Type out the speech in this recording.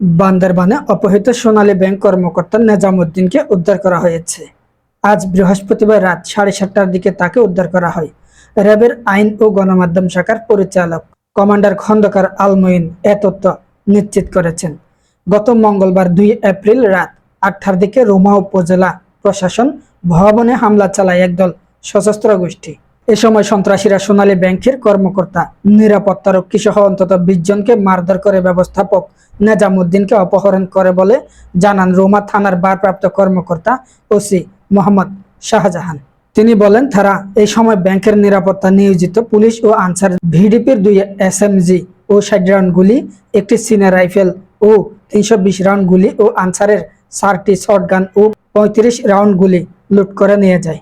বান্দরবানে অপহৃত সোনালী ব্যাংক কর্মকর্তা নেজামুদ্দিনকে উদ্ধার করা হয়েছে। আজ বৃহস্পতিবার রাত সাড়ে সাতটার দিকে তাকে উদ্ধার করা হয়। র্যাবের আইন ও গণমাধ্যম শাখার পরিচালক কমান্ডার খন্দকার আলমইন এ তথ্য নিশ্চিত করেছেন। গত মঙ্গলবার দুই এপ্রিল রাত আটটার দিকে রোমা উপজেলা প্রশাসন ভবনে হামলা চালায় একদল সশস্ত্র গোষ্ঠী। এ সময় সন্ত্রাসীরা সোনালী ব্যাংকের কর্মকর্তা নিরাপত্তারক্ষী সহ অন্তত বিশ জনকে মারধর করে ব্যবস্থাপক নেজামুদ্দিনকে অপহরণ করে বলে জানান রোমা থানার ভারপ্রাপ্ত কর্মকর্তা ওসি মোহাম্মদ শাহজাহান। তিনি বলেন, তারা এই সময় ব্যাংকের নিরাপত্তা নিয়োজিত পুলিশ ও আনসার ভিডিপির দুই এসএমজি ও ষাট রাউন্ড গুলি, একটি সিনে রাইফেল ও তিনশো বিশ রাউন্ড গুলি ও আনসারের চারটি শটগান ও পঁয়ত্রিশ রাউন্ড গুলি লুট করে নিয়ে যায়।